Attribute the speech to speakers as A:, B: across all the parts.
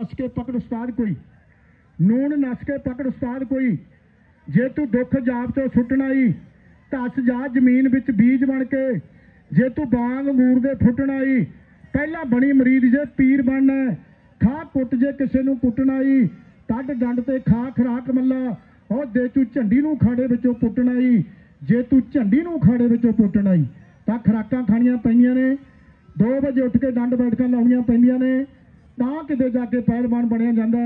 A: ਨਸ ਕੇ ਪਕੜ ਉਸਤਾਦ ਕੋਈ। ਨੂਣ ਨਸ ਕੇ ਪਕੜ ਉਸਤਾਦ ਕੋਈ। ਜੇ ਤੂੰ ਦੁੱਖ ਜਾਪ ਤੋਂ ਸੁੱਟਣਾ ਈ, ਧਸ ਜਾ ਜ਼ਮੀਨ ਵਿੱਚ ਬੀਜ ਬਣ ਕੇ। ਜੇ ਤੂੰ ਬਾਗ ਅੰਗੂਰ ਦੇ ਫੁੱਟਣਾ ਈ, ਪਹਿਲਾਂ ਬਣੀ ਮਰੀਦ ਜੇ ਪੀਰ ਬਣਨਾ ਖਾ ਕੁੱਟ ਜੇ ਕਿਸੇ ਨੂੰ ਕੁੱਟਣਾ ਈ, ਕੱਢ ਡੰਡ ਤੇ ਖਾ ਖਰਾਕ ਮੱਲਾ। ਉਹ ਦੇ ਤੂੰ ਝੰਡੀ ਨੂੰ ਖਾੜੇ ਵਿੱਚੋਂ ਪੁੱਟਣਾ ਈ। ਜੇ ਤੂੰ ਝੰਡੀ ਨੂੰ ਖਾੜੇ ਵਿੱਚੋਂ ਪੁੱਟਣਾ ਈ, ਤਾਂ ਖਰਾਕਾਂ ਖਾਣੀਆਂ ਪੈਂਦੀਆਂ ਨੇ। 2 ਵਜੇ ਉੱਠ ਕੇ ਡੰਡ ਬੈਠਕਾਂ ਲਾਉਣੀਆਂ ਪੈਂਦੀਆਂ ਨੇ। ਤਾਂ ਕਿਤੇ ਜਾ ਕੇ ਪਹਿਲਵਾਨ ਬਣਿਆ ਜਾਂਦਾ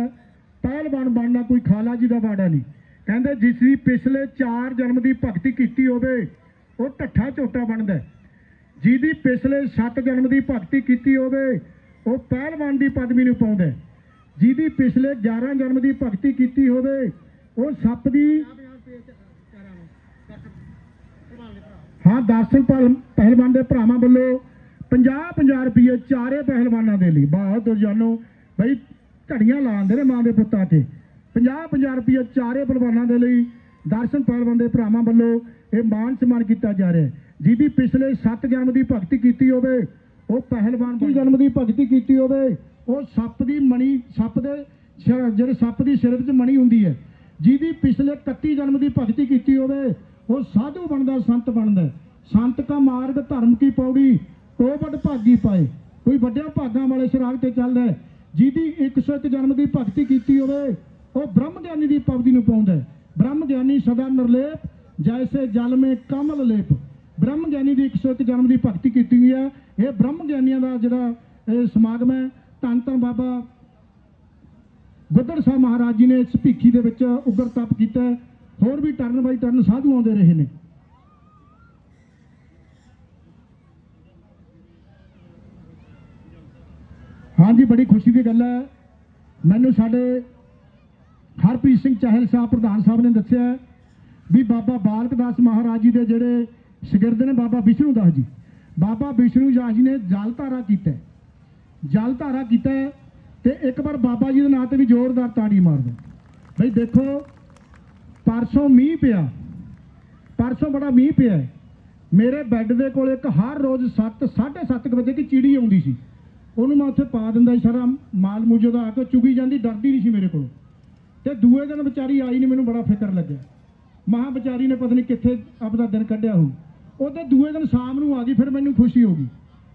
A: ਪਹਿਲਵਾਨ ਬਣਨਾ ਕੋਈ ਖਾਲਾ ਜੀ ਦਾ ਬਾੜਾ ਨਹੀਂ। ਕਹਿੰਦੇ ਜਿਸ ਦੀ ਪਿਛਲੇ 4 ਜਨਮ ਦੀ ਭਗਤੀ ਕੀਤੀ ਹੋਵੇ, ਉਹ ਢੱਠਾ ਝੋਟਾ ਬਣਦਾ ਜਿਹਦੀ ਪਿਛਲੇ 7 ਜਨਮ ਦੀ ਭਗਤੀ ਕੀਤੀ ਹੋਵੇ, ਉਹ ਪਹਿਲਵਾਨ ਦੀ ਪਦਵੀ ਨੂੰ ਪਾਉਂਦਾ ਜਿਹਦੀ ਪਿਛਲੇ 11 ਜਨਮ ਦੀ ਭਗਤੀ ਕੀਤੀ ਹੋਵੇ, ਉਹ ਸੱਪ ਦੀ ਹਾਂ, ਦਰਸ਼ਨ ਪਹਿਲ- ਪਹਿਲਵਾਨ ਦੇ ਭਰਾਵਾਂ ਵੱਲੋਂ 50 50 ਰੁਪਏ ਚਾਰੇ ਪਹਿਲਵਾਨਾਂ ਦੇ ਲਈ। ਬਹਾਦਰ ਜਾਨੋ, ਬਈ ਝੜੀਆਂ ਲਾਉਂਦੇ ਨੇ ਮਾਂ ਦੇ ਪੁੱਤਾਂ ਤੇ। 50 50 ਰੁਪਏ ਚਾਰੇ ਪਹਿਲਵਾਨਾਂ ਦੇ ਲਈ ਦਰਸ਼ਨ ਪਹਿਲਵਾਨ ਦੇ ਭਰਾਵਾਂ ਵੱਲੋਂ ਇਹ ਮਾਨ ਸਨਮਾਨ ਕੀਤਾ ਜਾ ਰਿਹਾ ਜਿਹਦੀ ਪਿਛਲੇ 7 ਜਨਮ ਦੀ ਭਗਤੀ ਕੀਤੀ ਹੋਵੇ, ਉਹ ਪਹਿਲਵਾਨ ਦੀ ਜਨਮ ਦੀ ਭਗਤੀ ਕੀਤੀ ਹੋਵੇ, ਉਹ ਸੱਪ ਦੀ ਮਣੀ, ਸੱਪ ਦੇ ਸਿਰ- ਜਿਹੜੇ ਸੱਪ ਦੀ ਸਿਰ ਵਿੱਚ ਮਣੀ ਹੁੰਦੀ ਹੈ, ਜਿਹਦੀ ਪਿਛਲੇ 31 ਜਨਮ ਦੀ ਭਗਤੀ ਕੀਤੀ ਹੋਵੇ, ਉਹ ਸਾਧੂ ਬਣਦਾ, ਸੰਤ ਬਣਦਾ ਸੰਤ ਕਾ ਮਾਰਗ ਧਰਮ ਕੀ ਪੌੜੀ ਤੋ ਵੱਡ ਭਾਗੀ ਪਾਏ। ਕੋਈ ਵੱਡਿਆਂ ਭਾਗਾਂ ਵਾਲੇ ਸ਼ਰਾਗ ਤੇ ਚੱਲਦਾ ਹੈ। ਜਿਹਦੀ 101 ਜਨਮ ਦੀ ਭਗਤੀ ਕੀਤੀ ਹੋਵੇ, ਉਹ ਬ੍ਰਹਮ ਗਿਆਨੀ ਦੀ ਪਦਵੀ ਨੂੰ ਪਾਉਂਦਾ ਬ੍ਰਹਮ ਗਿਆਨੀ ਸਦਾ ਨਿਰਲੇਪ, ਜੈਸੇ ਜਲ ਮੇ ਕਮਲ ਲੇਪ। ਬ੍ਰਹਮ ਗਿਆਨੀ ਦੀ 101 ਜਨਮ ਦੀ ਭਗਤੀ ਕੀਤੀ ਹੋਈ ਹੈ। ਇਹ ਬ੍ਰਹਮ ਗਿਆਨੀਆਂ ਦਾ ਜਿਹੜਾ ਇਹ ਸਮਾਗਮ ਹੈ, ਧੰਨ ਧੰਨ ਬਾਬਾ ਗੁੱਦੜ ਸਾਹਿਬ ਮਹਾਰਾਜ ਜੀ ਨੇ ਇਸ ਭੀਖੀ ਦੇ ਵਿੱਚ ਉਗਰ ਤਪ ਕੀਤਾ ਹੋਰ ਵੀ ਟਰਨ ਬਾਈ ਟਰਨ ਸਾਧੂ ਆਉਂਦੇ ਰਹੇ ਨੇ। ਬੜੀ ਖੁਸ਼ੀ ਦੀ ਗੱਲ ਹੈ। ਮੈਨੂੰ ਸਾਡੇ ਹਰਪ੍ਰੀਤ ਸਿੰਘ ਚਾਹਲ ਸਾਹਿਬ, ਪ੍ਰਧਾਨ ਸਾਹਿਬ ਨੇ ਦੱਸਿਆ ਵੀ ਬਾਬਾ ਬਾਲਕ ਦਾਸ ਮਹਾਰਾਜ ਜੀ ਦੇ ਜਿਹੜੇ ਸ਼ਗਿਰਦ ਨੇ ਬਾਬਾ ਵਿਸ਼ਨੂੰ ਦਾਸ ਜੀ। ਬਾਬਾ ਵਿਸ਼ਨੂੰ ਦਾਸ ਜੀ ਨੇ ਜਲ ਧਾਰਾ ਕੀਤਾ ਜਲ ਧਾਰਾ ਕੀਤਾ ਹੈ ਤੇ ਇੱਕ ਵਾਰ ਬਾਬਾ ਜੀ ਦੇ ਨਾਂ ਤੇ ਵੀ ਜ਼ੋਰਦਾਰ ਤਾੜੀ ਮਾਰ ਦਿਓ। ਬਈ ਦੇਖੋ, ਪਰਸੋਂ ਮੀਂਹ ਪਿਆ। ਪਰਸੋਂ ਬੜਾ ਮੀਂਹ ਪਿਆ ਮੇਰੇ ਬੈੱਡ ਦੇ ਕੋਲ ਇੱਕ ਹਰ ਰੋਜ਼ 7 7:30 ਵਜੇ ਦੀ ਚਿੜੀ ਆਉਂਦੀ ਸੀ। ਉਹਨੂੰ ਮੈਂ ਉੱਥੇ ਪਾ ਦਿੰਦਾ ਸਾਰਾ ਮਾਲ ਮੂਜੋ ਦਾ, ਆ ਕੇ ਚੁਗੀ ਜਾਂਦੀ, ਡਰਦੀ ਨਹੀਂ ਸੀ ਮੇਰੇ ਕੋਲ। ਤੇ ਦੂਏ ਦਿਨ ਵਿਚਾਰੀ ਆਈ ਨਹੀਂ ਮੈਨੂੰ ਬੜਾ ਫਿਕਰ ਲੱਗਿਆ। ਮਹਾ ਵਿਚਾਰੀ ਨੇ ਪਤਾ ਨਹੀਂ ਕਿੱਥੇ ਆਪਦਾ ਦਿਨ ਕੱਢਿਆ ਹੋ ਉਹਦੇ ਦੂਏ ਦਿਨ ਸ਼ਾਮ ਨੂੰ ਆ ਗਈ, ਫਿਰ ਮੈਨੂੰ ਖੁਸ਼ੀ ਹੋ ਗਈ।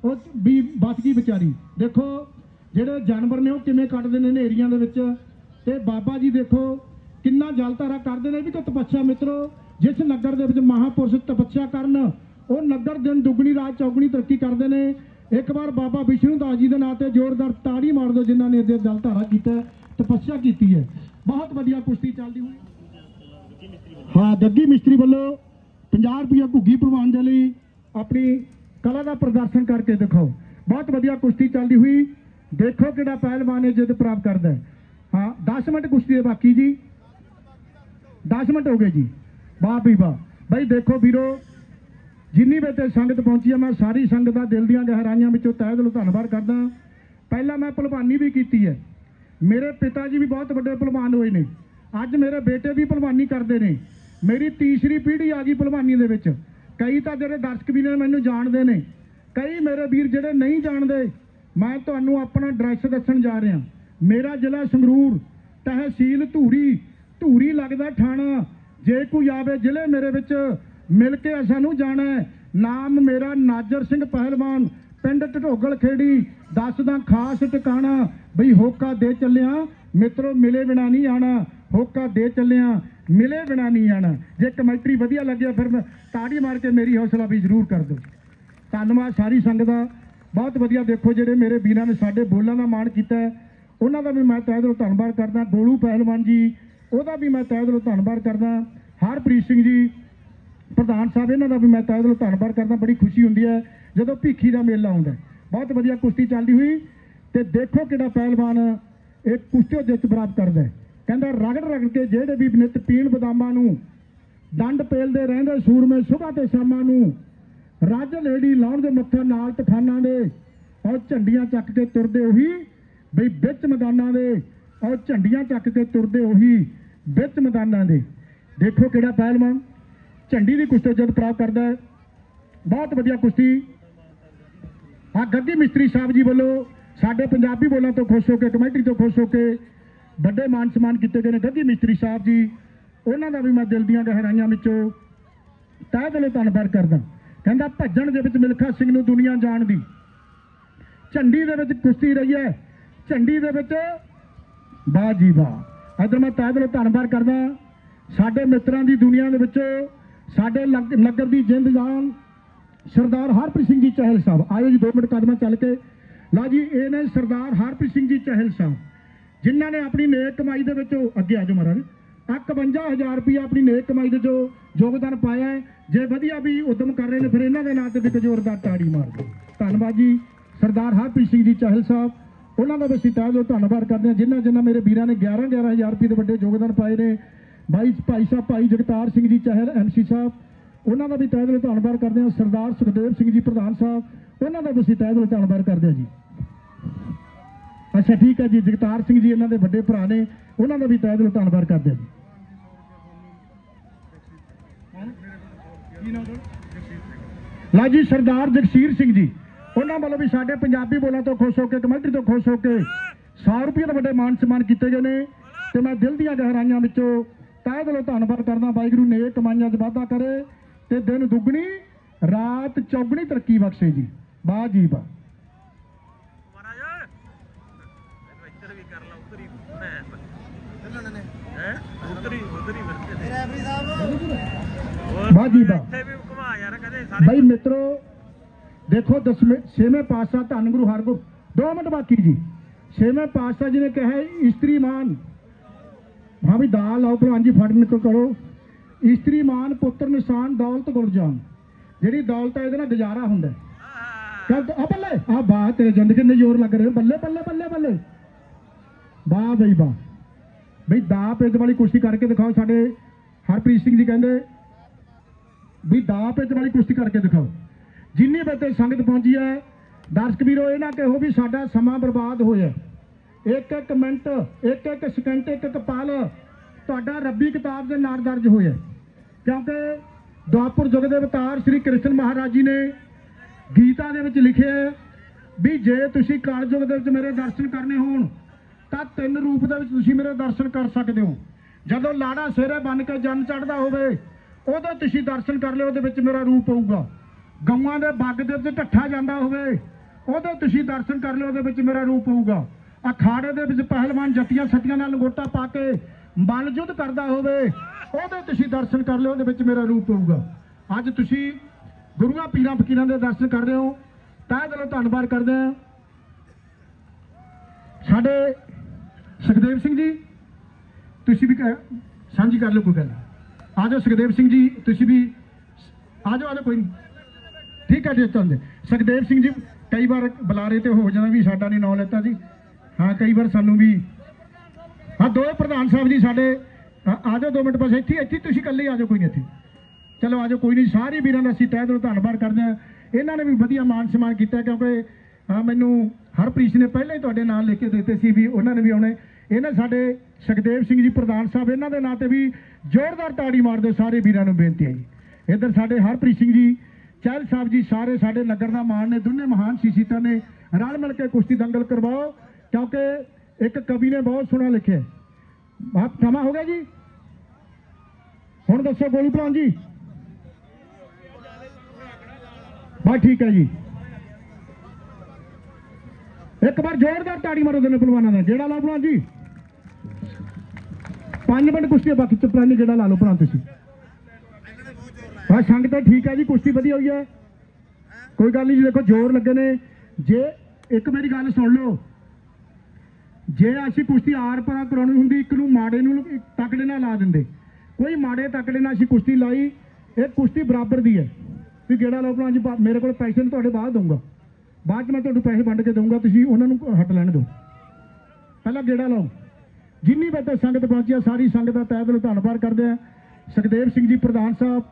A: ਉਹ ਵੀ ਬਚ ਗਈ ਵਿਚਾਰੀ। ਦੇਖੋ, ਜਿਹੜੇ ਜਾਨਵਰ ਨੇ ਉਹ ਕਿਵੇਂ ਕੱਢਦੇ ਨੇ ਨੇਰੀਆਂ ਦੇ ਵਿੱਚ। ਤੇ ਬਾਬਾ ਜੀ ਦੇਖੋ, ਕਿੰਨਾ ਜਲ ਧਾਰਾ ਕਰਦੇ ਨੇ। ਵੀ ਤੇ ਤਪੱਸਿਆ ਮਿੱਤਰੋ, ਜਿਸ ਨਗਰ ਦੇ ਵਿੱਚ ਮਹਾਪੁਰਸ਼ ਤਪੱਸਿਆ ਕਰਨ, ਉਹ ਨਗਰ ਦਿਨ ਦੁੱਗਣੀ, ਰਾਤ ਚੌਗਣੀ ਤਰੱਕੀ ਕਰਦੇ ਨੇ। ਇੱਕ ਵਾਰ ਬਾਬਾ ਵਿਸ਼ਨੂੰ ਦਾਸ ਜੀ ਦੇ ਨਾਂ ਤੇ ਜ਼ੋਰਦਾਰ ਤਾੜੀ ਮਾਰ ਦਿਓ ਜਿਨ੍ਹਾਂ ਨੇ ਇਹਦੇ ਜਲ ਧਾਰਾ ਕੀਤਾ ਤਪੱਸਿਆ ਕੀਤੀ ਹੈ। ਬਹੁਤ ਵਧੀਆ ਕੁਸ਼ਤੀ ਚੱਲਦੀ ਹੋਈ। ਹਾਂ ਗੱਗੀ ਮਿਸਤਰੀ ਵੱਲੋਂ 50 ਰੁਪਏ ਘੁੱਗੀ ਪ੍ਰਵਾਨ ਦੇ ਲਈ ਆਪਣੀ ਕਲਾ ਦਾ ਪ੍ਰਦਰਸ਼ਨ ਕਰਕੇ ਦਿਖਾਓ। ਬਹੁਤ ਵਧੀਆ ਕੁਸ਼ਤੀ ਚੱਲਦੀ ਹੋਈ। ਦੇਖੋ ਕਿਹੜਾ ਪਹਿਲਵਾਨ ਇਹ ਜਿੱਦ ਪ੍ਰਾਪਤ ਕਰਦਾ ਹੈ। ਹਾਂ 10 ਮਿੰਟ ਕੁਸ਼ਤੀ ਦੇ ਬਾਕੀ ਜੀ। 10 ਮਿੰਟ ਹੋ ਗਏ ਜੀ। ਵਾਹ ਵੀ ਵਾਹ। ਬਾਈ ਦੇਖੋ ਵੀਰੋ ਜਿੰਨੀ ਵੀ ਤੇ ਸੰਗਤ ਪਹੁੰਚੀ ਆ, ਮੈਂ ਸਾਰੀ ਸੰਗਤ ਦਾ ਦਿਲ ਦੀਆਂ ਗਹਿਰਾਈਆਂ ਵਿੱਚੋਂ ਤਹਿ ਦਿਲੋਂ ਧੰਨਵਾਦ ਕਰਦਾ ਪਹਿਲਾਂ ਮੈਂ ਭਲਵਾਨੀ ਵੀ ਕੀਤੀ ਹੈ। ਮੇਰੇ ਪਿਤਾ ਜੀ ਵੀ ਬਹੁਤ ਵੱਡੇ ਭਲਵਾਨ ਹੋਏ ਨੇ। ਅੱਜ ਮੇਰੇ ਬੇਟੇ ਵੀ ਭਲਵਾਨੀ ਕਰਦੇ ਨੇ। ਮੇਰੀ ਤੀਸਰੀ ਪੀੜ੍ਹੀ ਆ ਗਈ ਭਲਵਾਨੀ ਦੇ ਵਿੱਚ। ਕਈ ਤਾਂ ਜਿਹੜੇ ਦਰਸ਼ਕ ਵੀ ਨੇ, ਮੈਨੂੰ ਜਾਣਦੇ ਨੇ। ਕਈ ਮੇਰੇ ਵੀਰ ਜਿਹੜੇ ਨਹੀਂ ਜਾਣਦੇ, ਮੈਂ ਤੁਹਾਨੂੰ ਆਪਣਾ ਐਡਰੈਸ ਦੱਸਣ ਜਾ ਰਿਹਾ। ਮੇਰਾ ਜ਼ਿਲ੍ਹਾ ਸੰਗਰੂਰ, ਤਹਿਸੀਲ ਧੂਰੀ। ਧੂਰੀ ਲੱਗਦਾ ਥਾਣਾ। ਜੇ ਕੋਈ ਆਵੇ ਜ਼ਿਲ੍ਹੇ ਮੇਰੇ ਵਿੱਚ ਮਿਲ ਕੇ ਸਾਨੂੰ ਜਾਣਾ ਨਾਮ ਮੇਰਾ ਨਾਜਰ ਸਿੰਘ ਪਹਿਲਵਾਨ, ਪਿੰਡ ਢਟੋਗਲ ਖੇੜੀ। ਦੱਸਦਾ ਖਾਸ ਟਿਕਾਣਾ, ਬਈ ਹੋਕਾ ਦੇ ਚੱਲਿਆ। ਮਿੱਤਰੋ, ਮਿਲੇ ਬਿਨਾ ਨਹੀਂ ਆਣਾ। ਹੋਕਾ ਦੇ ਚੱਲਿਆ, ਮਿਲੇ ਬਿਨਾ ਨਹੀਂ ਆਣਾ। ਜੇ ਕਮੈਂਟਰੀ ਵਧੀਆ ਲੱਗਿਆ ਫਿਰ ਮੈਂ ਤਾੜੀ ਮਾਰ ਕੇ ਮੇਰੀ ਹੌਸਲਾ ਵੀ ਜ਼ਰੂਰ ਕਰ ਦਿਓ। ਧੰਨਵਾਦ ਸਾਰੀ ਸੰਗਤ ਦਾ। ਬਹੁਤ ਵਧੀਆ ਦੇਖੋ ਜਿਹੜੇ ਮੇਰੇ ਵੀਰਾਂ ਨੇ ਸਾਡੇ ਬੋਲਾਂ ਦਾ ਮਾਣ ਕੀਤਾ ਉਹਨਾਂ ਦਾ ਵੀ ਮੈਂ ਤਹਿ ਦਿਲੋਂ ਧੰਨਵਾਦ ਕਰਦਾ। ਗੋਲੂ ਪਹਿਲਵਾਨ ਜੀ, ਉਹਦਾ ਵੀ ਮੈਂ ਤਹਿ ਦਿਲੋਂ ਧੰਨਵਾਦ ਕਰਦਾ। ਹਰਪ੍ਰੀਤ ਸਿੰਘ ਜੀ ਪ੍ਰਧਾਨ ਸਾਹਿਬ, ਇਹਨਾਂ ਦਾ ਵੀ ਮੈਂ ਤਹਿ ਦਿਲੋਂ ਧੰਨਵਾਦ ਕਰਦਾ, ਬੜੀ ਖੁਸ਼ੀ ਹੁੰਦੀ ਹੈ ਜਦੋਂ ਭੀਖੀ ਦਾ ਮੇਲਾ ਆਉਂਦਾ ਬਹੁਤ ਵਧੀਆ ਕੁਸ਼ਤੀ ਚੱਲਦੀ ਹੋਈ ਤੇ ਦੇਖੋ ਕਿਹੜਾ ਪਹਿਲਵਾਨ ਇਹ ਕੁਸ਼ਤੀ ਜਿੱਤ ਪ੍ਰਾਪਤ ਕਰਦਾ ਕਹਿੰਦਾ ਰਗੜ ਰਗੜ ਕੇ ਜਿਹੜੇ ਵੀ ਨਿਤ ਪੀਣ ਬਦਾਮਾਂ ਨੂੰ ਦੰਡ ਪੇਲਦੇ ਰਹਿੰਦੇ ਸੂਰਮੇ ਸੁਬਾ ਤੇ ਸ਼ਾਮਾਂ ਨੂੰ ਰੱਜ ਲੇੜੀ ਲਾਉਣ ਦੇ ਮੱਥਾ ਨਾਲ ਤਖਾਨਾਂ ਦੇ ਔਰ ਝੰਡੀਆਂ ਚੱਕ ਕੇ ਤੁਰਦੇ ਉਹੀ ਬਈ ਵਿੱਚ ਮੈਦਾਨਾਂ ਦੇ ਔਰ ਝੰਡੀਆਂ ਚੱਕ ਕੇ ਤੁਰਦੇ ਉਹੀ ਵਿੱਚ ਮੈਦਾਨਾਂ ਦੇ। ਦੇਖੋ ਕਿਹੜਾ ਪਹਿਲਵਾਨ ਝੰਡੀ ਦੀ ਕੁਸ਼ਤੀ ਜਦ ਪ੍ਰਾਪਤ ਕਰਦਾ ਹੈ। ਬਹੁਤ ਵਧੀਆ ਕੁਸ਼ਤੀ। ਆ ਗੱਦੀ ਮਿਸਤਰੀ ਸਾਹਿਬ ਜੀ ਵੱਲੋਂ ਸਾਡੇ ਪੰਜਾਬੀ ਬੋਲਾਂ ਤੋਂ ਖੁਸ਼ ਹੋ ਕੇ, ਕਮੇਟੀ ਤੋਂ ਖੁਸ਼ ਹੋ ਕੇ ਵੱਡੇ ਮਾਨ ਸਨਮਾਨ ਕੀਤੇ ਗਏ ਨੇ ਗੱਗੀ ਮਿਸਤਰੀ ਸਾਹਿਬ ਜੀ। ਉਹਨਾਂ ਦਾ ਵੀ ਮੈਂ ਦਿਲ ਦੀਆਂ ਗਹਿਰਾਈਆਂ ਵਿੱਚੋਂ ਤਹਿ ਦਿਲੋਂ ਧੰਨਵਾਦ ਕਰਦਾ। ਕਹਿੰਦਾ, ਭੱਜਣ ਦੇ ਵਿੱਚ ਮਿਲਖਾ ਸਿੰਘ ਨੂੰ ਦੁਨੀਆ ਜਾਣਦੀ ਝੰਡੀ ਦੇ ਵਿੱਚ ਕੁਸ਼ਤੀ ਰਹੀ ਹੈ। ਝੰਡੀ ਦੇ ਵਿੱਚ ਵਾਹ ਜੀ ਵਾਹ। ਇੱਧਰ ਮੈਂ ਤਹਿ ਦਿਲੋਂ ਧੰਨਵਾਦ ਕਰਦਾ। ਸਾਡੇ ਮਿੱਤਰਾਂ ਦੀ ਦੁਨੀਆ ਦੇ ਵਿੱਚ ਸਾਡੇ ਲੰਗ- ਨਗਰ ਦੀ ਜਿੰਦ ਜਾਨ ਸਰਦਾਰ ਹਰਪ੍ਰੀਤ ਸਿੰਘ ਜੀ ਚਹਿਲ ਸਾਹਿਬ। ਆਇਓ ਜੀ 2 ਮਿੰਟ ਕਦਮਾਂ ਚੱਲ ਕੇ। ਲਾ ਜੀ, ਇਹ ਨੇ ਸਰਦਾਰ ਹਰਪ੍ਰੀਤ ਸਿੰਘ ਜੀ ਚਹਿਲ ਸਾਹਿਬ, ਜਿਨ੍ਹਾਂ ਨੇ ਆਪਣੀ ਨੇਕ ਕਮਾਈ ਦੇ ਵਿੱਚੋਂ ਅੱਗੇ ਆ ਜਾਓ ਮਹਾਰਾਜ। ਆਹ 51000 ਰੁਪਇਆ ਆਪਣੀ ਨੇਕ ਕਮਾਈ ਦੇ ਜੋ ਯੋਗਦਾਨ ਪਾਇਆ ਹੈ। ਜੇ ਵਧੀਆ ਵੀ ਉਦਮ ਕਰ ਰਹੇ ਨੇ, ਫਿਰ ਇਹਨਾਂ ਦੇ ਨਾਂ ਤੇ ਵੀ ਇੱਕ ਜ਼ੋਰਦਾਰ ਤਾੜੀ ਮਾਰ ਦਿਓ। ਧੰਨਵਾਦ ਜੀ, ਸਰਦਾਰ ਹਰਪ੍ਰੀਤ ਸਿੰਘ ਜੀ ਚਹਿਲ ਸਾਹਿਬ। ਉਹਨਾਂ ਦਾ ਵੀ ਅਸੀਂ ਤਹਿ ਦਿਲੋਂ ਧੰਨਵਾਦ ਕਰਦੇ ਹਾਂ, ਜਿਨ੍ਹਾਂ ਜਿਨ੍ਹਾਂ ਮੇਰੇ ਵੀਰਾਂ ਨੇ 11 11000 ਰੁਪਏ ਦੇ ਵੱਡੇ ਯੋਗਦਾਨ ਪਾਏ ਨੇ। ਬਾਈ ਭਾਈ ਸਾਹਿਬ, ਭਾਈ ਜਗਤਾਰ ਸਿੰਘ ਜੀ ਚਾਹਲ ਐਮਸੀ ਸਾਹਿਬ, ਉਹਨਾਂ ਦਾ ਵੀ ਤਹਿ ਦਿਲੋਂ ਧੰਨਵਾਦ ਕਰਦੇ ਹਾਂ। ਸਰਦਾਰ ਸੁਖਦੇਵ ਸਿੰਘ ਜੀ, ਪ੍ਰਧਾਨ ਸਾਹਿਬ, ਉਹਨਾਂ ਦਾ ਵੀ ਅਸੀਂ ਤਹਿ ਦਿਲੋਂ ਧੰਨਵਾਦ ਕਰਦੇ ਹਾਂ ਜੀ। ਅੱਛਾ, ਠੀਕ ਹੈ ਜੀ, ਜਗਤਾਰ ਸਿੰਘ ਜੀ, ਇਹਨਾਂ ਦੇ ਵੱਡੇ ਭਰਾ ਨੇ, ਉਹਨਾਂ ਦਾ ਵੀ ਤਹਿ ਦਿਲੋਂ ਧੰਨਵਾਦ ਕਰਦੇ ਹਾਂ ਜੀ। ਲਾ ਜੀ, ਸਰਦਾਰ ਜਗਸੀਰ ਸਿੰਘ ਜੀ, ਉਹਨਾਂ ਵੱਲੋਂ ਵੀ ਸਾਡੇ ਪੰਜਾਬੀ ਬੋਲਾਂ ਤੋਂ ਖੁਸ਼ ਹੋ ਕੇ ਕਮੈਂਟਰੀ ਤੋਂ ਖੁਸ਼ ਹੋ ਕੇ 100 ਰੁਪਏ ਦੇ ਵੱਡੇ ਮਾਨ ਸਨਮਾਨ ਕੀਤੇ ਗਏ ਨੇ। ਤੇ ਮੈਂ ਦਿਲ ਦੀਆਂ ਗਹਿਰਾਈਆਂ ਵਿੱਚੋਂ ਤਹਿ ਦਿਲੋਂ ਧੰਨਵਾਦ ਕਰਦਾ ਵਾਹਿਗੁਰੂ ਨੇ ਕਮਾਈਆਂ 'ਚ ਵਾਧਾ ਕਰੇ ਤੇ ਦਿਨ ਦੁੱਗਣੀ ਰਾਤ ਚੌਗਣੀ ਤਰੱਕੀ ਬਖਸ਼ੇ ਜੀ। ਵਾਹ ਜੀ ਵਾਹ।
B: ਮਹਾਰਾਜ ਇੱਧਰ ਵੀ ਕਰ ਲਾ ਉਧਰ ਹੀ ਹੈ ਉਧਰ ਹੀ ਉਧਰ ਹੀ ਵਰਤੇ
C: ਰੈਫਰੀ ਸਾਹਿਬ।
B: ਹੋਰ
A: ਵਾਹ ਜੀ ਵਾਹ।
B: ਇੱਥੇ ਵੀ ਘੁਮਾ ਯਾਰ ਕਦੇ ਸਾਰੇ
A: ਭਾਈ ਮਿੱਤਰੋ ਦੇਖੋ ਦਸਵੇਂ ਛੇਵੇਂ ਪਾਤਸ਼ਾਹ ਧੰਨ ਗੁਰੂ ਹਰਗੋਬਿੰਦ ਦੋ ਮਿੰਟ ਬਾਕੀ ਜੀ। ਛੇਵੇਂ ਪਾਤਸ਼ਾਹ ਜੀ ਨੇ ਕਿਹਾ ਇਸਤਰੀ ਮਾਨ। ਹਾਂ ਵੀ ਦਾਲ ਲਾਓ ਭਲਵਾਨ ਜੀ ਫੜ ਨਿਕਲ ਕਰੋ। ਇਸਤਰੀ ਮਾਨ ਪੁੱਤਰ ਨਿਸ਼ਾਨ ਦੌਲਤ ਗੁਰਜਾਨ, ਜਿਹੜੀ ਦੌਲਤ ਹੈ ਇਹਦੇ ਨਾਲ ਗੁਜ਼ਾਰਾ ਹੁੰਦਾ। ਹੈ। ਆ ਬੱਲੇ, ਆ ਬਾਤ ਤੇਰੇ ਜਿੰਦ ਕਿੰਨੇ ਜ਼ੋਰ ਲੱਗ ਰਹੇ ਬੱਲੇ ਬੱਲੇ ਬੱਲੇ ਬੱਲੇ। ਵਾਹ ਬਈ ਵਾਹ ਬਈ, ਦਾ ਪੇਜ ਵਾਲੀ ਕੁਸ਼ਤੀ ਕਰਕੇ ਦਿਖਾਓ ਸਾਡੇ। ਹਰਪ੍ਰੀਤ ਸਿੰਘ ਜੀ ਕਹਿੰਦੇ ਵੀ ਦਾ ਪੇਜ ਵਾਲੀ ਕੁਸ਼ਤੀ ਕਰਕੇ ਦਿਖਾਓ। ਜਿੰਨੀ ਬਤੇ ਸੰਗਤ ਪਹੁੰਚੀ ਹੈ, ਦਰਸ਼ਕ ਵੀਰੋ ਇਹ ਨਾ ਕਹੋ ਵੀ ਸਾਡਾ ਸਮਾਂ ਬਰਬਾਦ ਹੋਇਆ। ਇੱਕ ਇੱਕ ਮਿੰਟ, ਇੱਕ ਇੱਕ ਸਕਿੰਟ ਇੱਕ ਇੱਕ ਪਲ ਤੁਹਾਡਾ ਰੱਬੀ ਕਿਤਾਬ ਦੇ ਨਾਲ ਦਰਜ ਹੋਇਆ ਕਿਉਂਕਿ ਦੁਆਪੁਰ ਯੁੱਗ ਦੇ ਅਵਤਾਰ ਸ੍ਰੀ ਕ੍ਰਿਸ਼ਨ ਮਹਾਰਾਜ ਜੀ ਨੇ ਗੀਤਾ ਦੇ ਵਿੱਚ ਲਿਖਿਆ ਵੀ ਜੇ ਤੁਸੀਂ ਕਲਯੁਗ ਦੇ ਵਿੱਚ ਮੇਰੇ ਦਰਸ਼ਨ ਕਰਨੇ ਹੋਣ, ਤਾਂ ਤਿੰਨ ਰੂਪ ਦੇ ਵਿੱਚ ਤੁਸੀਂ ਮੇਰੇ ਦਰਸ਼ਨ ਕਰ ਸਕਦੇ ਹੋ। ਜਦੋਂ ਲਾੜਾ ਸਿਰੇ ਬਨ ਕੇ ਜਨ ਚੜਦਾ ਹੋਵੇ, ਉਦੋਂ ਤੁਸੀਂ ਦਰਸ਼ਨ ਕਰ ਲਿਓ, ਉਹਦੇ ਵਿੱਚ ਮੇਰਾ ਰੂਪ ਹੋਊਗਾ ਗਊਆਂ ਦੇ ਬੱਗ ਦੇ ਵਿੱਚ ਢੱਠਾ ਜਾਂਦਾ ਹੋਵੇ, ਉਦੋਂ ਤੁਸੀਂ ਦਰਸ਼ਨ ਕਰ ਲਿਓ, ਉਹਦੇ ਵਿੱਚ ਮੇਰਾ ਰੂਪ ਹੋਊਗਾ ਅਖਾੜੇ ਦੇ ਵਿੱਚ ਪਹਿਲਵਾਨ ਜੱਟੀਆਂ ਸੱਟੀਆਂ ਨਾਲ ਗੋਟਾ ਪਾ ਕੇ ਬਲ ਯੁੱਧ ਕਰਦਾ ਹੋਵੇ, ਉਹਦੇ ਤੁਸੀਂ ਦਰਸ਼ਨ ਕਰ ਲਿਓ, ਉਹਦੇ ਵਿੱਚ ਮੇਰਾ ਰੂਪ ਹੋਊਗਾ ਅੱਜ ਤੁਸੀਂ ਗੁਰੂਆਂ ਪੀਰਾਂ ਫਕੀਰਾਂ ਦੇ ਦਰਸ਼ਨ ਕਰ ਰਹੇ ਹੋ। ਤਾਂ ਦਿਲੋਂ ਧੰਨਵਾਦ ਕਰਦੇ ਹਾਂ। ਸਾਡੇ ਸੁਖਦੇਵ ਸਿੰਘ ਜੀ, ਤੁਸੀਂ ਵੀ ਕਹਿ- ਸਾਂਝੀ ਕਰ ਲਓ ਕੋਈ ਗੱਲ ਆ ਜਾਓ ਸੁਖਦੇਵ ਸਿੰਘ ਜੀ, ਤੁਸੀਂ ਵੀ ਆ ਜਾਓ ਆ ਜਾਓ ਕੋਈ ਨਹੀਂ। ਠੀਕ ਹੈ ਜੀ ਚੱਲਦੇ ਸੁਖਦੇਵ ਸਿੰਘ ਜੀ ਕਈ ਵਾਰ ਬੁਲਾਰੇ ਤੇ ਹੋ ਜਾਣਾ ਵੀ ਸਾਡਾ ਨਹੀਂ ਨਾਂ ਲੈਤਾ ਜੀ। ਹਾਂ, ਕਈ ਵਾਰ ਸਾਨੂੰ ਵੀ ਹਾਂ, ਦੋ ਪ੍ਰਧਾਨ ਸਾਹਿਬ ਜੀ ਸਾਡੇ ਆ ਜਾਓ ਦੋ ਮਿੰਟ ਬਸ ਇੱਥੇ ਇੱਥੇ ਤੁਸੀਂ ਇਕੱਲੇ ਆ ਜਾਓ, ਕੋਈ ਨਹੀਂ ਇੱਥੇ। ਚਲੋ, ਆ ਜਾਓ, ਕੋਈ ਨਹੀਂ, ਸਾਰੇ ਵੀਰਾਂ ਦਾ ਅਸੀਂ ਤਹਿ ਦਿਲੋਂ ਧੰਨਵਾਦ ਕਰਦੇ ਹਾਂ। ਇਹਨਾਂ ਨੇ ਵੀ ਵਧੀਆ ਮਾਨ ਸਨਮਾਨ ਕੀਤਾ ਕਿਉਂਕਿ ਹਾਂ ਮੈਨੂੰ ਹਰਪ੍ਰੀਤ ਨੇ ਪਹਿਲਾਂ ਹੀ ਤੁਹਾਡੇ ਨਾਲ ਲਿਖ ਕੇ ਦਿੱਤੇ ਸੀ ਵੀ ਉਹਨਾਂ ਨੇ ਵੀ ਆਉਣੇ ਇਹਨਾਂ ਸਾਡੇ ਸੁਖਦੇਵ ਸਿੰਘ ਜੀ, ਪ੍ਰਧਾਨ ਸਾਹਿਬ, ਇਹਨਾਂ ਦੇ ਨਾਂ ਤੇ ਵੀ ਜ਼ੋਰਦਾਰ ਤਾੜੀ ਮਾਰ ਦਿਓ ਸਾਰੇ ਵੀਰਾਂ ਨੂੰ ਬੇਨਤੀ ਹੈ ਜੀ। ਇੱਧਰ ਸਾਡੇ ਹਰਪ੍ਰੀਤ ਸਿੰਘ ਜੀ, ਚਹਿਲ ਸਾਹਿਬ ਜੀ, ਸਾਰੇ ਸਾਡੇ ਨਗਰ ਦਾ ਮਾਣ ਨੇ, ਦੋਨੇ ਮਹਾਨ ਸ਼ੀਸ਼ੀਤਾ ਨੇ, ਰਲ ਮਿਲ ਕੇ ਕੁਸ਼ਤੀ ਦੰਗਲ ਕਰਵਾਓ। ਕਿਉਂਕਿ ਇੱਕ ਕਵੀ ਨੇ ਬਹੁਤ ਸੋਹਣਾ ਲਿਖਿਆ। ਬਾਤ ਸਮਾਂ ਹੋ ਗਿਆ ਜੀ। ਹੁਣ ਦੱਸੋ ਗੋਲੀ ਭਲਵਾਨ ਜੀ। ਬਸ ਠੀਕ ਹੈ ਜੀ। ਇੱਕ ਵਾਰ ਜ਼ੋਰਦਾਰ ਤਾੜੀ ਮਾਰੋ ਦੋਨੇ ਪਹਿਲਵਾਨਾਂ ਦਾ ਜਿਹੜਾ ਲਾ ਭਲਵਾਨ ਜੀ। 5 ਮਿੰਟ ਕੁਸ਼ਤੀ ਹੈ, ਬਾਕੀ ਚਪਰਾਨੀ ਜਿਹੜਾ ਲਾ ਲਓ ਭਲਵਾਨ ਤੁਸੀਂ। ਹਾਂ ਸੰਗਤ ਠੀਕ ਹੈ ਜੀ ਕੁਸ਼ਤੀ ਵਧੀਆ ਹੋਈ ਹੈ। ਕੋਈ ਗੱਲ ਨਹੀਂ ਜੀ ਦੇਖੋ ਜ਼ੋਰ ਲੱਗੇ ਨੇ। ਜੇ ਇੱਕ ਮੇਰੀ ਗੱਲ ਸੁਣ ਲਓ। ਜੇ ਅਸੀਂ ਕੁਸ਼ਤੀ ਆਰ ਪਰਾਂ ਕਰਾਉਣੀ ਹੁੰਦੀ, ਇੱਕ ਨੂੰ ਮਾੜੇ ਨੂੰ ਤਕੜੇ ਨਾਲ ਲਾ ਦਿੰਦੇ। ਕੋਈ ਮਾੜੇ ਤਕੜੇ ਨਾਲ ਅਸੀਂ ਕੁਸ਼ਤੀ ਲਾਈ, ਇਹ ਕੁਸ਼ਤੀ ਬਰਾਬਰ ਦੀ ਹੈ। ਵੀ ਗੇੜਾ ਲਾਓ ਭਲਵਾਨ ਜੀ ਮੇਰੇ ਕੋਲ ਪੈਸੇ ਨੇ, ਤੁਹਾਡੇ ਬਾਅਦ ਦਊਂਗਾ। ਬਾਅਦ ਚ ਮੈਂ ਤੁਹਾਨੂੰ ਪੈਸੇ ਵੰਡ ਕੇ ਦਊਂਗਾ, ਤੁਸੀਂ ਉਹਨਾਂ ਨੂੰ ਹਟ ਲੈਣ ਦਿਓ। ਪਹਿਲਾਂ ਗੇੜਾ ਲਾਓ। ਜਿੰਨੀ ਬਤੇ ਸੰਗਤ ਪਹੁੰਚੀ ਆ, ਸਾਰੀ ਸੰਗਤ ਦਾ ਤਹਿ ਦਿਲੋਂ ਧੰਨਵਾਦ ਕਰਦੇ ਆ। ਸੁਖਦੇਵ ਸਿੰਘ ਜੀ, ਪ੍ਰਧਾਨ ਸਾਹਿਬ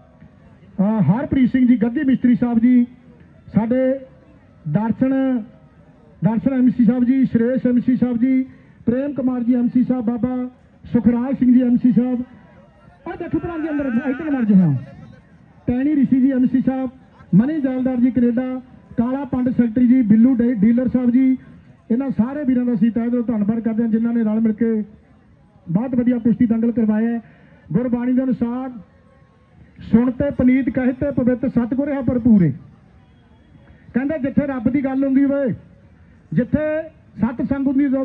A: ਹਰਪ੍ਰੀਤ ਸਿੰਘ ਜੀ, ਗੱਦੀ ਮਿਸਤਰੀ ਸਾਹਿਬ ਜੀ, ਸਾਡੇ ਦਰਸ਼ਨ ਦਰਸ਼ਨ MC Sahib ji, Shreyas MC Sahib ji, Prem Kumar ji MC ਸਾਹਿਬ, ਬਾਬਾ ਸੁਖਰਾਜ ਸਿੰਘ ਜੀ ਐਮਸੀ ਸਾਹਿਬ। ਆ ਦੇਖੋ ਭਰਾ ਜੀ ਅੰਦਰ ਇੱਥੇ ਮਰ ਜਾ ਟੈਣੀ ਰਿਸ਼ੀ ਜੀ ਐਮਸੀ ਸਾਹਿਬ, ਮਨੀ ਜਲਦਾਰ ਜੀ ਕੈਨੇਡਾ, ਕਾਲਾ ਪੰਡ ਸੈਕਟਰੀ ਜੀ, ਬਿੱਲੂ ਡੇ- ਡੀਲਰ ਸਾਹਿਬ ਜੀ। ਇਹਨਾਂ ਸਾਰੇ ਵੀਰਾਂ ਦਾ ਅਸੀਂ ਤਹਿ ਦਿਲੋਂ ਧੰਨਵਾਦ ਕਰਦੇ ਹਾਂ, ਜਿਨ੍ਹਾਂ ਨੇ ਰਲ ਮਿਲ ਕੇ ਬਹੁਤ ਵਧੀਆ ਕੁਸ਼ਤੀ ਦੰਗਲ ਕਰਵਾਇਆ ਹੈ। ਗੁਰਬਾਣੀ ਦੇ ਅਨੁਸਾਰ, ਸੁਣ ਤੇ ਪਨੀਤ, ਕਹਿ ਤੇ ਪਵਿੱਤ, ਸਤਿਗੁਰ ਹੈ ਭਰਪੂਰੇ। ਕਹਿੰਦੇ ਜਿੱਥੇ ਰੱਬ ਦੀ ਗੱਲ ਹੁੰਦੀ ਵੇ ਜਿੱਥੇ ਸਤ ਸੰਗ ਹੁੰਦੀ ਦੇ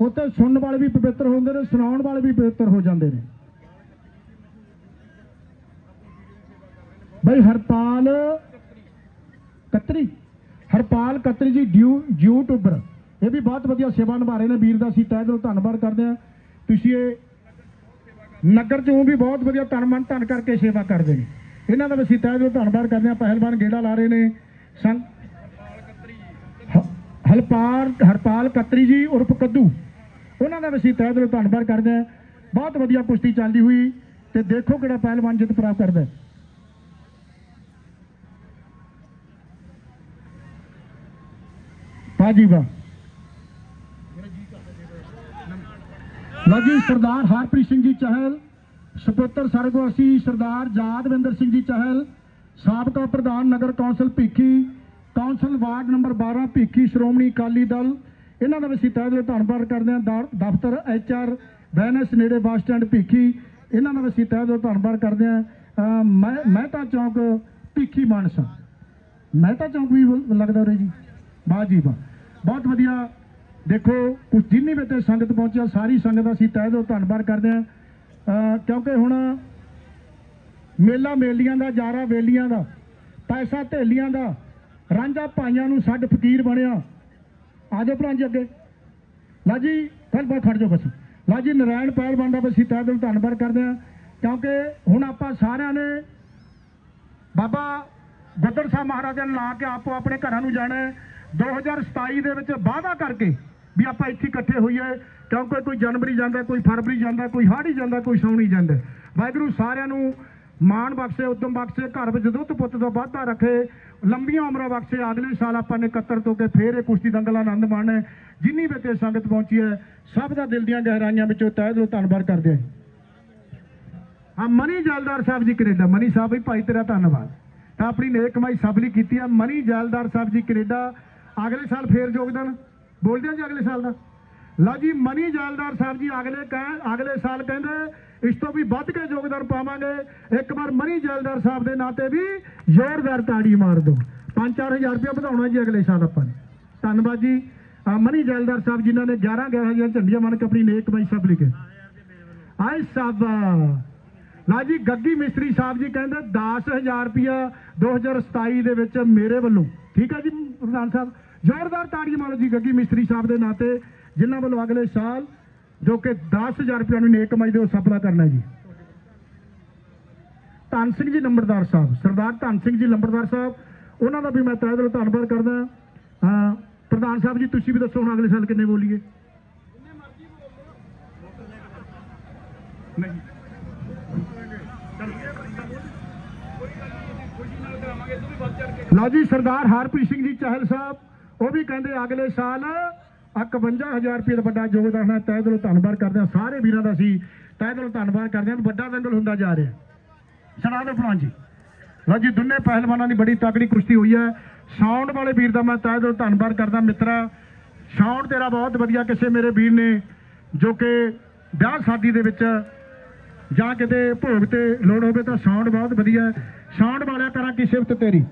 A: ਉੱਥੇ ਸੁਣਨ ਵਾਲੇ ਵੀ ਪਵਿੱਤਰ ਹੁੰਦੇ ਨੇ, ਸੁਣਾਉਣ ਵਾਲੇ ਵੀ ਪਵਿੱਤਰ ਹੋ ਜਾਂਦੇ ਨੇ। ਬਈ ਹਰਪਾਲ ਕਤਰੀ ਹਰਪਾਲ ਕਤਰੀ ਜੀ ਡਿਊ ਯੂਟਿਊਬਰ ਇਹ ਵੀ ਬਹੁਤ ਵਧੀਆ ਸੇਵਾ ਨਿਭਾ ਰਹੇ ਨੇ, ਵੀਰ ਦਾ ਅਸੀਂ ਤਹਿ ਦਿਲੋਂ ਧੰਨਵਾਦ ਕਰਦੇ ਹਾਂ। ਤੁਸੀਂ ਇਹ ਨਗਰ ਚੋਂ ਵੀ ਬਹੁਤ ਵਧੀਆ ਤਨ ਮਨ ਧਨ ਕਰਕੇ ਸੇਵਾ ਕਰਦੇ ਨੇ। ਇਹਨਾਂ ਦਾ ਵੀ ਅਸੀਂ ਤਹਿ ਦਿਲੋਂ ਧੰਨਵਾਦ ਕਰਦੇ ਹਾਂ, ਪਹਿਲਵਾਨ ਗੇੜਾ ਲਾ ਰਹੇ ਨੇ, ਸੰਗ ਹਲਪਾਲ ਹਰਪਾਲ ਕਤਰੀ ਜੀ, ਉਰਫ ਕੱਦੂ। ਉਹਨਾਂ ਦਾ ਵੀ ਅਸੀਂ ਤਹਿ ਦਿਲੋਂ ਧੰਨਵਾਦ ਕਰਦੇ ਹਾਂ। ਬਹੁਤ ਵਧੀਆ ਕੁਸ਼ਤੀ ਚੱਲਦੀ ਹੋਈ ਤੇ ਦੇਖੋ ਕਿਹੜਾ ਪਹਿਲਵਾਨ ਜਿੱਤ ਪ੍ਰਾਪਤ ਕਰਦਾ ਹੈ। ਵਾਹ ਜੀ ਵਾਹ। ਲਓ ਜੀ, ਸਰਦਾਰ ਹਰਪ੍ਰੀਤ ਸਿੰਘ ਜੀ ਚਹਿਲ, ਸਪੁੱਤਰ ਸਰਗਵਾਸੀ ਸਰਦਾਰ ਜਾਦਵਿੰਦਰ ਸਿੰਘ ਜੀ ਚਹਿਲ, ਸਾਬਕਾ ਪ੍ਰਧਾਨ ਨਗਰ council Bhikhi council ward number 12 Bhikhi Shiromani Akali Dal. ਇਹਨਾਂ ਦਾ ਵੀ ਅਸੀਂ ਤਹਿ ਦਿਲੋਂ ਧੰਨਵਾਦ ਕਰਦੇ ਹਾਂ। ਦਰ- ਦਫ਼ਤਰ ਐਚਆਰ ਬੈਨਸ ਨੇੜੇ ਬੱਸ ਸਟੈਂਡ, ਭੀਖੀ। ਇਹਨਾਂ ਦਾ ਵੀ ਅਸੀਂ ਤਹਿ ਦਿਲੋਂ ਧੰਨਵਾਦ ਕਰਦੇ ਹਾਂ। ਅਹ ਮਹਿਤਾ ਚੌਂਕ ਭੀਖੀ ਮਾਨਸਾ ਮਹਿਤਾ ਚੌਂਕ ਵੀ ਲੱਗਦਾ ਰਹੇ ਜੀ। ਵਾਹ ਜੀ ਵਾਹ। ਬਹੁਤ ਵਧੀਆ। ਦੇਖੋ, ਕੁਝ ਜਿੰਨੀ ਵੀ ਤੇ ਸੰਗਤ ਪਹੁੰਚਿਆ, ਸਾਰੀ ਸੰਗਤ ਦਾ ਅਸੀਂ ਤਹਿ ਦਿਲੋਂ ਧੰਨਵਾਦ ਕਰਦੇ ਹਾਂ। ਕਿਉਂਕਿ ਹੁਣ ਮੇਲਾ ਮੇਲੀਆਂ ਦਾ, ਜਾਰਾ ਵੇਲੀਆਂ ਦਾ, ਪੈਸਾ ਢੇਲੀਆਂ ਦਾ ਰਾਂਝਾ ਭਾਈਆਂ ਨੂੰ ਛੱਡ ਫਕੀਰ ਬਣਿਆ। ਆਜੋ ਭਰਾ ਜੀ ਅੱਗੇ। ਲਾ ਜੀ ਫਿਰ ਬਾ ਖੜ ਜਾਓ ਬਸ। ਲਾ ਜੀ, ਨਾਰਾਇਣ ਪਹਿਲਵਾਨ ਦਾ ਵੀ ਅਸੀਂ ਤਹਿ ਦਿਲੋਂ ਧੰਨਵਾਦ ਕਰਦੇ ਹਾਂ। ਕਿਉਂਕਿ ਹੁਣ ਆਪਾਂ ਸਾਰਿਆਂ ਨੇ ਬਾਬਾ ਗੁੱਦਰ ਸਾਹਿਬ ਮਹਾਰਾਜ ਨੇ ਲਾ ਕੇ ਆਪੋ ਆਪਣੇ ਘਰਾਂ ਨੂੰ ਜਾਣਾ ਹੈ। 2027 ਦੇ ਵਿੱਚ ਵਾਅਦਾ ਕਰਕੇ ਵੀ ਆਪਾਂ ਇੱਥੇ ਇਕੱਠੇ ਹੋਈਏ। ਕਿਉਂਕਿ ਕੋਈ ਜਨਵਰੀ ਜਾਂਦਾ, ਕੋਈ ਫਰਵਰੀ ਜਾਂਦਾ, ਕੋਈ ਹਾੜੀ ਜਾਂਦਾ, ਕੋਈ ਸੌਣੀ ਜਾਂਦਾ। ਵਾਹਿਗੁਰੂ ਸਾਰਿਆਂ ਨੂੰ ਮਾਣ ਬਖਸ਼ੇ, ਉਦਮ ਬਖਸ਼ੇ, ਘਰ ਵਿੱਚ ਦੁੱਧ ਪੁੱਤ ਤੋਂ ਵਾਧਾ ਰੱਖੇ, ਲੰਬੀਆਂ ਉਮਰਾਂ ਬਖਸ਼ੇ, ਅਗਲੇ ਸਾਲ ਆਪਾਂ ਨੇ ਇਕੱਤਰ ਤੋਂ ਕੇ ਫੇਰ ਇਹ ਕੁਸ਼ਤੀ ਦੰਗਲ ਆਨੰਦ ਮਾਣਨਾ ਜਿੰਨੀ ਵੀ ਤੇ ਸੰਗਤ ਪਹੁੰਚੀ ਹੈ, ਸਭ ਦਾ ਦਿਲ ਦੀਆਂ ਗਹਿਰਾਈਆਂ ਵਿੱਚੋਂ ਤਹਿ ਦਿਲੋਂ ਧੰਨਵਾਦ ਕਰਦੇ ਹਾਂ। ਹਾਂ, money Zaildar Sahib ji Canada, money ਸਾਹਿਬ ਵੀ ਭਾਈ ਤੇਰਾ ਧੰਨਵਾਦ। ਤਾਂ ਆਪਣੀ ਨੇਕ ਕਮਾਈ ਸਭ ਲਈ ਕੀਤੀ ਆ ਮਨੀ ਜਲਦਾਰ ਸਾਹਿਬ ਜੀ ਕੈਨੇਡਾ, ਅਗਲੇ ਸਾਲ ਫੇਰ ਯੋਗਦਾਨ। ਬੋਲਦੇ ਆ ਜੀ ਅਗਲੇ ਸਾਲ ਦਾ। ਲਓ ਜੀ, ਮਨੀ ਜਲਦਾਰ ਸਾਹਿਬ ਜੀ ਅਗਲੇ ਕਹਿ, ਅਗਲੇ ਸਾਲ ਕਹਿੰਦੇ ਇਸ ਤੋਂ ਵੀ ਵੱਧ ਕੇ ਯੋਗਦਾਨ ਪਾਵਾਂਗੇ। ਇੱਕ ਵਾਰ ਮਨੀ ਜੈਲਦਾਰ ਸਾਹਿਬ ਦੇ ਨਾਂ ਤੇ ਵੀ ਜ਼ੋਰਦਾਰ ਤਾੜੀ ਮਾਰ ਦਿਓ। 5-4000 ਰੁਪਏ ਵਧਾਉਣਾ ਜੀ ਅਗਲੇ ਸਾਲ ਆਪਾਂ ਨੇ। ਧੰਨਵਾਦ ਜੀ। ਮਨੀ ਜੈਲਦਾਰ ਸਾਹਿਬ ਜਿਨ੍ਹਾਂ ਨੇ 11 11 ਝੰਡੀਆਂ ਮੰਨ ਕੇ ਆਪਣੀ ਨੇਕ ਬਾਈ ਸਭ ਲਈ ਆਏ ਸਾਹਿਬ ਲਾ ਜੀ, ਗੱਗੀ ਮਿਸਤਰੀ ਸਾਹਿਬ ਜੀ ਕਹਿੰਦੇ 10000 ਰੁਪਿਆ 2027 ਦੇ ਵਿੱਚ ਮੇਰੇ ਵੱਲੋਂ। ਠੀਕ ਹੈ ਜੀ, ਪ੍ਰਧਾਨ ਸਾਹਿਬ? ਜ਼ੋਰਦਾਰ ਤਾੜੀ ਮਾਰੋ ਜੀ, ਗੱਗੀ ਮਿਸਤਰੀ ਸਾਹਿਬ ਦੇ ਨਾਂ ਤੇ, ਜਿਨ੍ਹਾਂ ਵੱਲੋਂ ਅਗਲੇ ਸਾਲ ਜੋ ਕਿ 10000 ਰੁਪਿਆ ਨੂੰ ਨੇਕ ਕਮਾਈ ਦੇ ਉਹ ਸਪਨਾ ਕਰਨਾ ਜੀ। ਧੰਨ ਸਿੰਘ ਜੀ ਲੰਬੜਦਾਰ ਸਾਹਿਬ, ਸਰਦਾਰ ਧੰਨ ਸਿੰਘ ਜੀ ਲੰਬੜਦਾਰ ਸਾਹਿਬ, ਉਹਨਾਂ ਦਾ ਵੀ ਮੈਂ ਤਹਿ ਦਿਲੋਂ ਧੰਨਵਾਦ ਕਰਦਾ। ਹਾਂ ਪ੍ਰਧਾਨ ਸਾਹਿਬ ਜੀ, ਤੁਸੀਂ ਵੀ ਦੱਸੋ ਹੁਣ ਅਗਲੇ ਸਾਲ ਕਿੰਨੇ ਬੋਲੀਏ? ਨਹੀਂ। ਲਓ ਜੀ, ਸਰਦਾਰ ਹਰਪ੍ਰੀਤ ਸਿੰਘ ਜੀ ਚਾਹਲ ਸਾਹਿਬ, ਉਹ ਵੀ ਕਹਿੰਦੇ ਅਗਲੇ ਸਾਲ 51000 ਰੁਪਏ ਦਾ ਵੱਡਾ ਯੋਗਦਾਨ ਹੈ। ਤਹਿ ਦਿਲੋਂ ਧੰਨਵਾਦ ਕਰਦੇ ਹਾਂ। ਸਾਰੇ ਵੀਰਾਂ ਦਾ ਅਸੀਂ ਤਹਿ ਦਿਲੋਂ ਧੰਨਵਾਦ ਕਰਦੇ ਹਾਂ। ਵੱਡਾ ਦੰਗਲ ਹੁੰਦਾ ਜਾ ਰਿਹਾ। ਸੁਣਾ ਦਿਓ ਭਲਵਾਨ ਜੀ। ਲਓ ਜੀ, ਦੋਨੇ ਪਹਿਲਵਾਨਾਂ ਦੀ ਬੜੀ ਤਾਕੜੀ ਕੁਸ਼ਤੀ ਹੋਈ ਹੈ। ਸਾਊਂਡ ਵਾਲੇ ਵੀਰ ਦਾ ਮੈਂ ਤਹਿ ਦਿਲੋਂ ਧੰਨਵਾਦ ਕਰਦਾ। ਮਿੱਤਰਾ ਸਾਊਂਡ ਤੇਰਾ ਬਹੁਤ ਵਧੀਆ ਕਿਸੇ ਮੇਰੇ ਵੀਰ ਨੇ, ਜੋ ਕਿ ਵਿਆਹ ਸ਼ਾਦੀ ਦੇ ਵਿੱਚ ਜਾਂ ਕਿਤੇ ਭੋਗ ਤੇ ਲੋੜ ਹੋਵੇ ਤਾਂ ਸਾਊਂਡ ਬਹੁਤ ਵਧੀਆ ਹੈ। ਸਾਊਂਡ ਵਾਲਿਆ ਕਰਾਂ ਕੀ ਸਿਫਤ ਤੇਰੀ?